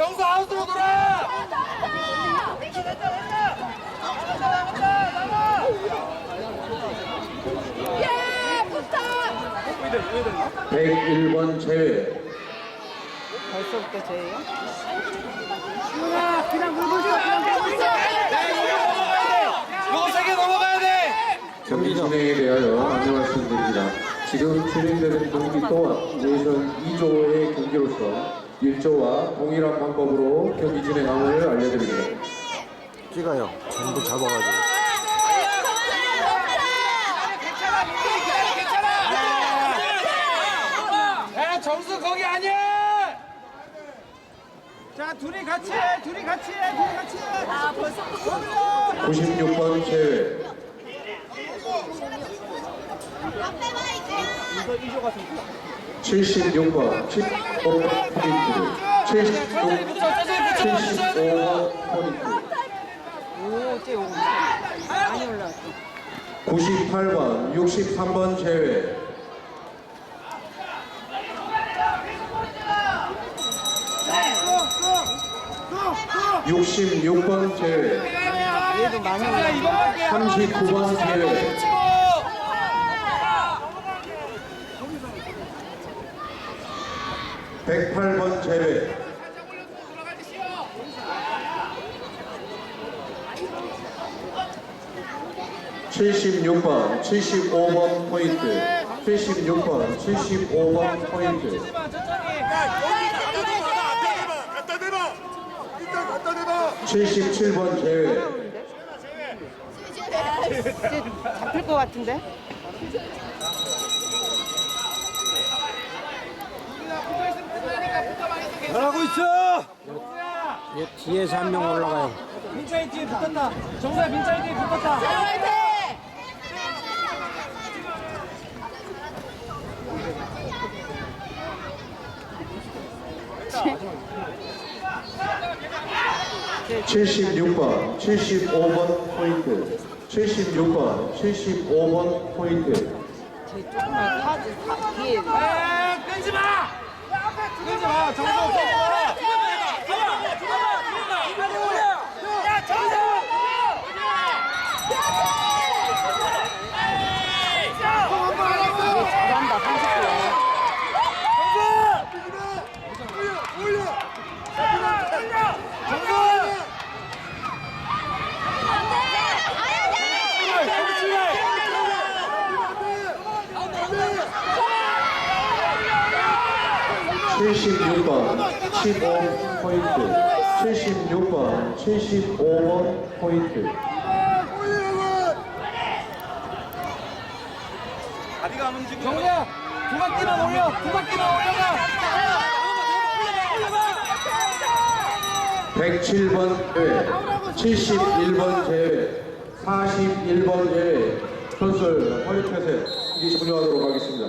정수 아웃으로 돌아! 됐다 됐다 됐다! 나간다 나간다 나가! 예! 부탁! 101번 제외 벌써부터 제예요? 시훈아 그냥 물고 있어 그냥 물고 있어 이거 세개 넘어가야 돼! 경기 진행에 대하여 안내 말씀드립니다. 지금 진행되는 경기 또한 예선 2조의 경기로서 1조와 동일한 방법으로 경기 진행함을 알려드립니다. 찍어요. 전부 잡아가지고. 야 점수 거기 아니야. 자 둘이 같이 해. 둘이 같이 해. 둘이 같이 해. 아 벌써 96번 제외 76번 15번 포인트 76, 75번 포인트 오, 쟤 오. 많이 올라왔어. 98번 63번 제외 (66번) 제외 얘도 많이 올라왔어. 이번밖에 39번 제외 치고. 108번 제외 (76번) (75번) 포인트 (76번) (75번) 포인트 갖다 대봐. 일단 갖다 대봐. 77번 제외 쟤 잡힐 것 같은데? 잘하고 있어. 얘 뒤에서 한 명 올라가요. 빈차이 뒤에 붙었다. 정수야 빈차이 뒤에 붙었다. (76번) (75번) 포인트 (76번) (75번) 포인트 쟤 조금만 카드 다 뒤에. 에 끊지 마. 끊지 마 정수. 얘 잘한다, 30분. 올려. (76번) (15 포인트) (76번) (75번) 포인트 정수야 두 바퀴만 올려. 두 바퀴만 올려봐. 107번 제외, 71번 제외, 41번 제외, 선수를 허리 펴세 경기 종료하도록 하겠습니다.